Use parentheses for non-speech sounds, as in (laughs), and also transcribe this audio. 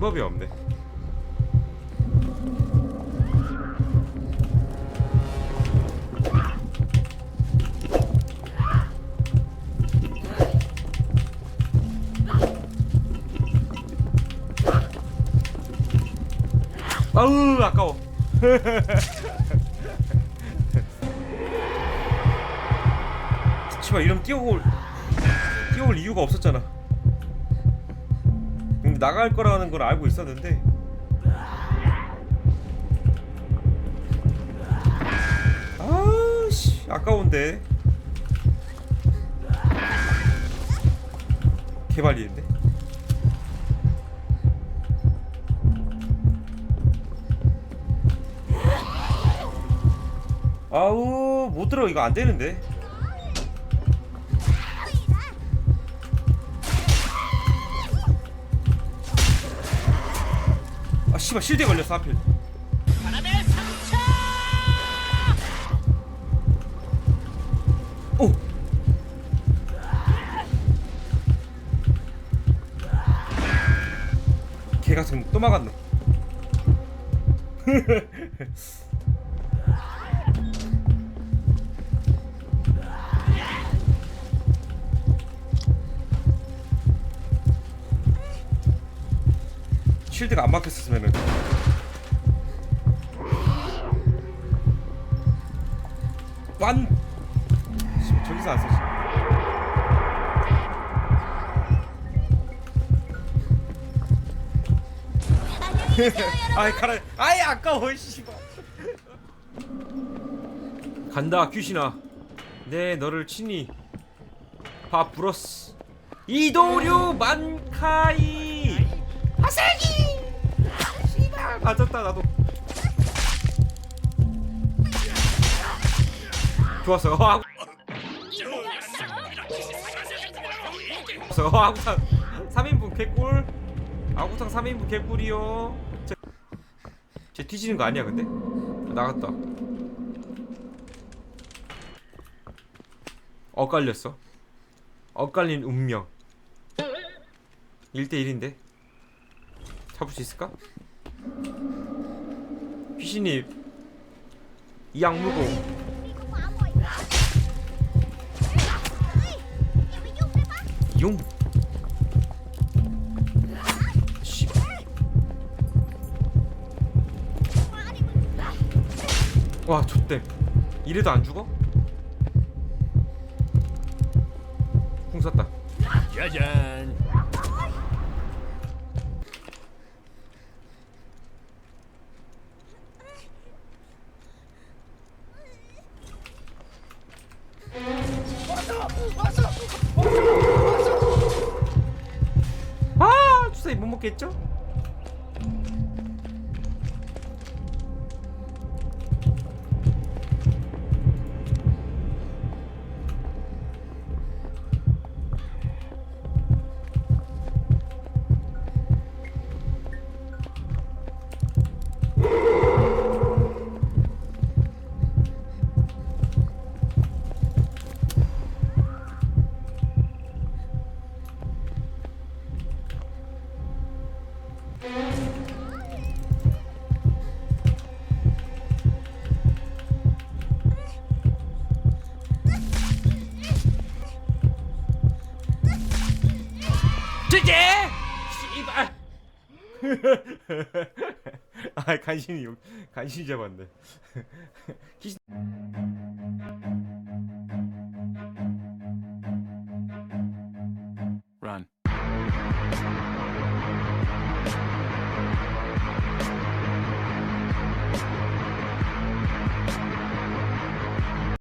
방법이 없네. 아우 아까워. 씨발 이러면 뛰어올 뛰어올 이유가 없었잖아. 나갈 거라는 걸 알고 있었는데. 아씨 아까운데. 개발리인데. 아우 못 들어. 이거 안 되는데 씨발 실드 걸렸어 하필 바람의 상처! 오 걔가 지금 또 막았네 (laughs) 쉴드가 안 막혔었으면은. 완 씨, 저기서 안 쓰지. (laughs) 아이 가라. 아이 아까워 씨발. 간다 귀신아. 내 너를 친히. 밥 불었어 이도류 만카이 하세기! 씨발. 맞았다 나도. 좋았어. 어, 아구 어, 아구탕 3인분 개꿀. 아구탕 3인분 개꿀이요. 쟤, 쟤 뒤지는 거 아니야 근데? 나갔다. 엇갈렸어? 엇갈린 운명. 1대1인데 잡을 수 있을까? 귀신이 이 악 물고 용와 좆댐 이래도 안 죽어? 풍 쐈다 짜잔! 아 주사위 못 먹겠죠? 찌개! 씨발! (laughs) 아 간신히 용- 간신히 잡았네. (laughs)